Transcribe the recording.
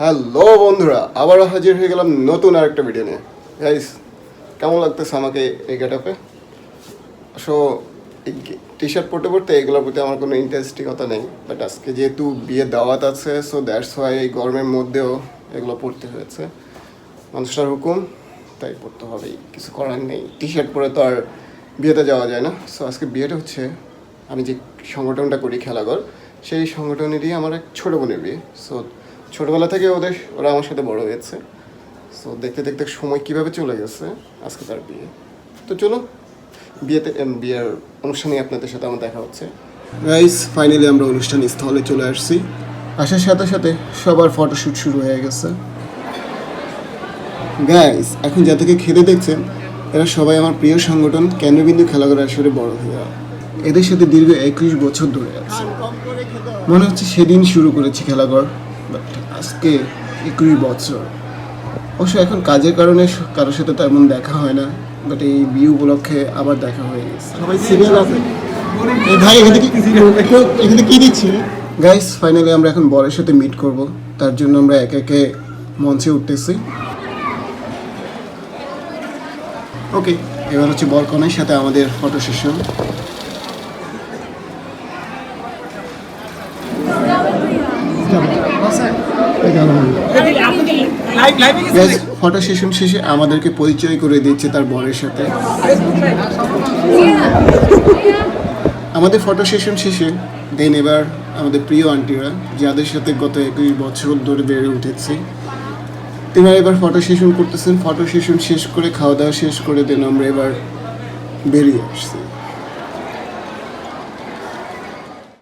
Hello বন্ধুরা, আবারও হাজির হয়ে গেলাম নতুন আরেকটা ভিডিও নিয়ে। গাইস কেমন লাগতেছে আমাকে এই গেটআপে সো টি শার্ট পরতে পরতে এগুলোর প্রতি আমার কোনো ইন্টারেস্টিংতা নেই বাট আজকে যেহেতু বিয়ে দাওয়াত আছে সো দ্যাটস ওয়াই এই গরমের মধ্যেও এগুলো পড়তে হয়েছে। মানুষটার হুকুম, তাই পড়তে হবেই কিছু করার নেই। টি শার্ট পরে তো আর বিয়েতে যাওয়া যায় না। সো আজকে বিয়েটা হচ্ছে, আমি যে সংগঠনটা করি খেলাঘর, সেই সংগঠনেরই আমার এক ছোটো বোনের বিয়ে। সো ছোটোবেলা থেকে ওদের, ওরা আমার সাথে বড় হয়েছে। সো দেখতে দেখতে সময় কীভাবে চলে গেছে, আজকে তার বিয়ে। তো চলো বিয়েতে বিয়ের অনুষ্ঠানে আপনাদের সাথে আমার দেখা হচ্ছে। গাইস ফাইনালি আমরা অনুষ্ঠান স্থলে চলে আসছি। আসার সাথে সাথে সবার ফটোশ্যুট শুরু হয়ে গেছে। গাইস এখন যাদেরকে খেতে দেখছেন, এরা সবাই আমার প্রিয় সংগঠন কেন্দ্রবিন্দু খেলাঘর আসরে বড় হইয়া এদের সাথে দীর্ঘ একুশ বছর ধরে আছে। মনে হচ্ছে সেদিন শুরু করেছি খেলাঘর বাট আজকে একুশ বছর। অবশ্য এখন কাজের কারণে কারোর সাথে তেমন দেখা হয় না বাট এই বিয়ে উপলক্ষে আবার দেখা হয়ে গেছে। সবাই সিরিয়াল আছে। ভাই এখানে কি একটু- এখানে কি দিচ্ছি? গাইস ফাইনালি আমরা এখন বরের সাথে মিট করব। তার জন্য আমরা একে একে মঞ্চে উঠতেছি। ওকে এবার হচ্ছে বরকনের সাথে আমাদের ফটো সেশন ফটো সেশন শেষে আমাদেরকে পরিচয় করে দিচ্ছে তার বরের সাথে। আমাদের ফটো সেশন শেষে দেন এবার আমাদের প্রিয় আন্টিরা যাদের সাথে গত একুশ বছর ধরে বেড়ে উঠেছি তিনারা এবার ফটো সেশন করতেছেন। ফটো সেশন শেষ করে, খাওয়া দাওয়া শেষ করে দেন আমরা এবার বেরিয়ে আসছি।